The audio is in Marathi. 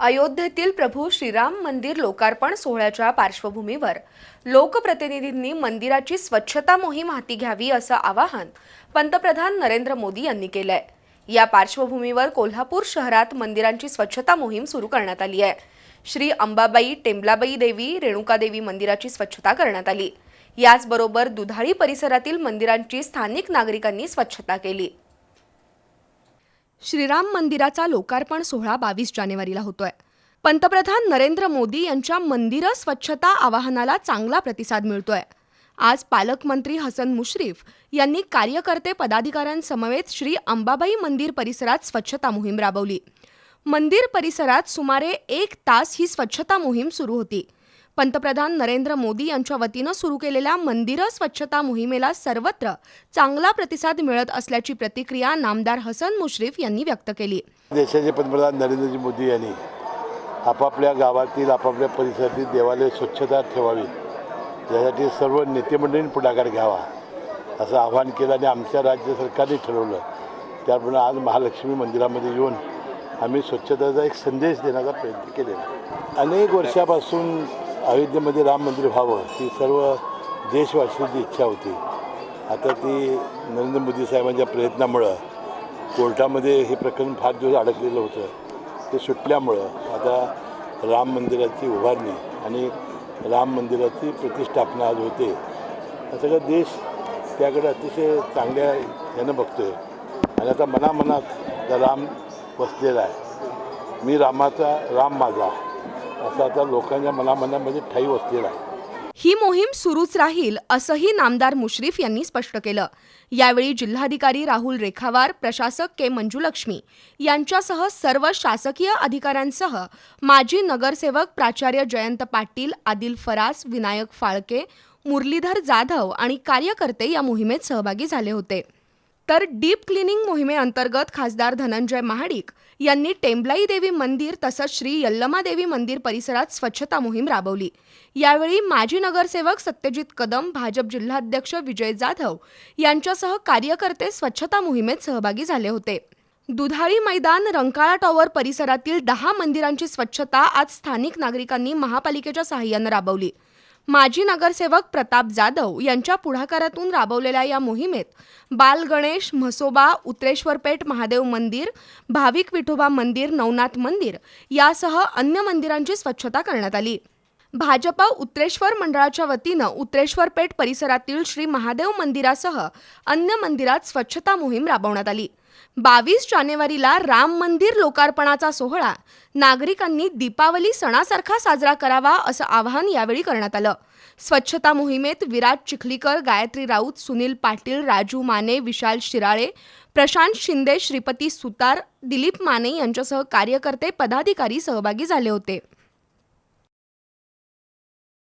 अयोध्येतील प्रभू श्रीराम मंदिर लोकार्पण सोहळ्याच्या पार्श्वभूमीवर लोकप्रतिनिधींनी मंदिराची स्वच्छता मोहीम हाती घ्यावी असं आवाहन पंतप्रधान नरेंद्र मोदी यांनी केलंय. या पार्श्वभूमीवर कोल्हापूर शहरात मंदिरांची स्वच्छता मोहीम सुरू करण्यात आली आहे. श्री अंबाबाई टेंबलाबाई देवी रेणुकादेवी मंदिराची स्वच्छता करण्यात आली. याचबरोबर दुधाळी परिसरातील मंदिरांची स्थानिक नागरिकांनी स्वच्छता केली. श्रीराम मंदिराचा लोकार्पण सोहळा बावीस जानेवारीला होतोय. पंतप्रधान नरेंद्र मोदी यांच्या मंदिरं स्वच्छता आवाहनाला चांगला प्रतिसाद मिळतोय. आज पालकमंत्री हसन मुश्रीफ यांनी कार्यकर्ते पदाधिकाऱ्यांसमवेत श्री अंबाबाई मंदिर परिसरात स्वच्छता मोहीम राबवली. मंदिर परिसरात सुमारे एक तास ही स्वच्छता मोहीम सुरू होती. पंतप्रधान नरेंद्र मोदी यांच्या वतीनं सुरू केलेल्या मंदिरं स्वच्छता मोहिमेला सर्वत्र चांगला प्रतिसाद मिळत असल्याची प्रतिक्रिया नामदार हसन मुश्रीफ यांनी व्यक्त केली. देशाचे पंतप्रधान नरेंद्रजी मोदी यांनी आपापल्या गावातील आपापल्या परिसरातील देवालय स्वच्छता ठेवावी. यासाठी सर्व नेतेमंडळींनी पुढाकार घ्यावा असं आवाहन केलं आणि आमच्या राज्य सरकारने ठरवलं. त्याप्रमाणे आज महालक्ष्मी मंदिरामध्ये येऊन आम्ही स्वच्छतेचा एक संदेश देण्याचा प्रयत्न केलेला अनेक वर्षापासून अयोध्येमध्ये राम मंदिर व्हावं ही सर्व देशवासियांची इच्छा होती. आता ती नरेंद्र मोदी साहेबांच्या प्रयत्नामुळं कोर्टामध्ये हे प्रकरण फार दिवस अडकलेलं होतं. ते सुटल्यामुळं आता राम मंदिराची उभारणी आणि राम मंदिराची प्रतिष्ठापना आज होते. हा सगळा देश त्याकडे अतिशय चांगल्या ह्यानं बघतो आहे आणि आता मनामनात राम बसलेला आहे. मी रामाचा राम माझा. असं आता लोकांच्या मनामनामध्ये ठाई वसलेला आहे. ही मोहीम सुरूच राहील असंही नामदार मुश्रीफ यांनी स्पष्ट केलं. यावेळी जिल्हाधिकारी राहुल रेखावार प्रशासक के मंजुलक्ष्मी यांच्यासह सर्व शासकीय अधिकाऱ्यांसह माजी नगरसेवक प्राचार्य जयंत पाटील आदिल फरास विनायक फाळके मुरलीधर जाधव आणि कार्यकर्ते या मोहिमेत सहभागी झाले होते. तर डीप क्लिनिंग मोहिमेअंतर्गत खासदार धनंजय महाडिक यांनी टेंबलाई देवी मंदिर तसंच श्री यल्लमा देवी मंदिर परिसरात स्वच्छता मोहीम राबवली. यावेळी माजी नगरसेवक सत्यजित कदम भाजप जिल्हाध्यक्ष विजय जाधव यांच्यासह कार्यकर्ते स्वच्छता मोहिमेत सहभागी झाले होते. दुधाळी मैदान रंकाळा टॉवर परिसरातील दहा मंदिरांची स्वच्छता आज स्थानिक नागरिकांनी महापालिकेच्या सहाय्यानं राबवली. माजी नगरसेवक प्रताप जाधव यांच्या पुढाकारातून राबवलेल्या या मोहिमेत बाल गणेश म्हसोबा उत्रेश्वरपेठ महादेव मंदिर भाविक विठोबा मंदिर नवनाथ मंदिर यासह अन्य मंदिरांची स्वच्छता करण्यात आली. भाजपा उत्रेश्वर मंडळाच्या वतीनं उत्रेश्वरपेठ परिसरातील श्री महादेव मंदिरासह अन्य मंदिरात स्वच्छता मोहीम राबवण्यात आली. बावीस जानेवारीला राम मंदिर लोकार्पणाचा सोहळा. नागरिकांनी दीपावली सणासारखा साजरा करावा असं आवाहन यावेळी करण्यात आलं. स्वच्छता मोहिमेत विराट चिखलीकर गायत्री राऊत सुनील पाटील राजू माने विशाल शिराळे प्रशांत शिंदे श्रीपती सुतार दिलीप माने यांच्यासह कार्यकर्ते पदाधिकारी सहभागी झाले होते.